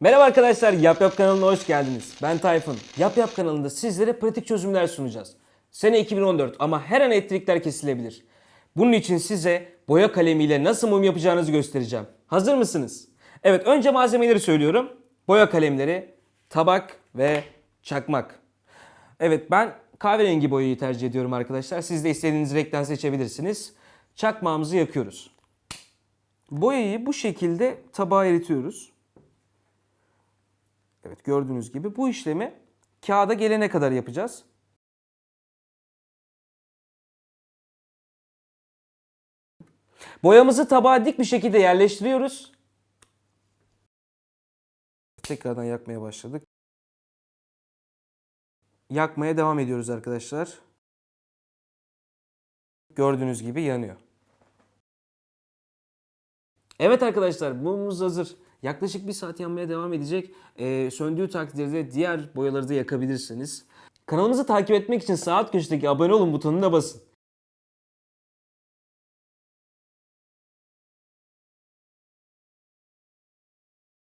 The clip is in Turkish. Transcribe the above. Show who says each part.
Speaker 1: Merhaba arkadaşlar, Yap Yap kanalına hoş geldiniz. Ben Tayfun. Yap Yap kanalında sizlere pratik çözümler sunacağız. Sene 2014 ama her an elektrikler kesilebilir. Bunun için size boya kalemiyle nasıl mum yapacağınızı göstereceğim. Hazır mısınız? Evet, önce malzemeleri söylüyorum. Boya kalemleri, tabak ve çakmak. Evet, ben kahverengi boyayı tercih ediyorum arkadaşlar. Siz de istediğiniz renkten seçebilirsiniz. Çakmağımızı yakıyoruz. Boyayı bu şekilde tabağa eritiyoruz. Evet gördüğünüz gibi bu işlemi kağıda gelene kadar yapacağız. Boyamızı tabağa dik bir şekilde yerleştiriyoruz. Tekrardan yakmaya başladık. Yakmaya devam ediyoruz arkadaşlar. Gördüğünüz gibi yanıyor. Evet arkadaşlar mumumuz hazır. Yaklaşık bir saat yanmaya devam edecek. Ee, söndüğü takdirde diğer boyaları da yakabilirsiniz. Kanalımızı takip etmek için sağ alt köşedeki abone olun butonuna basın.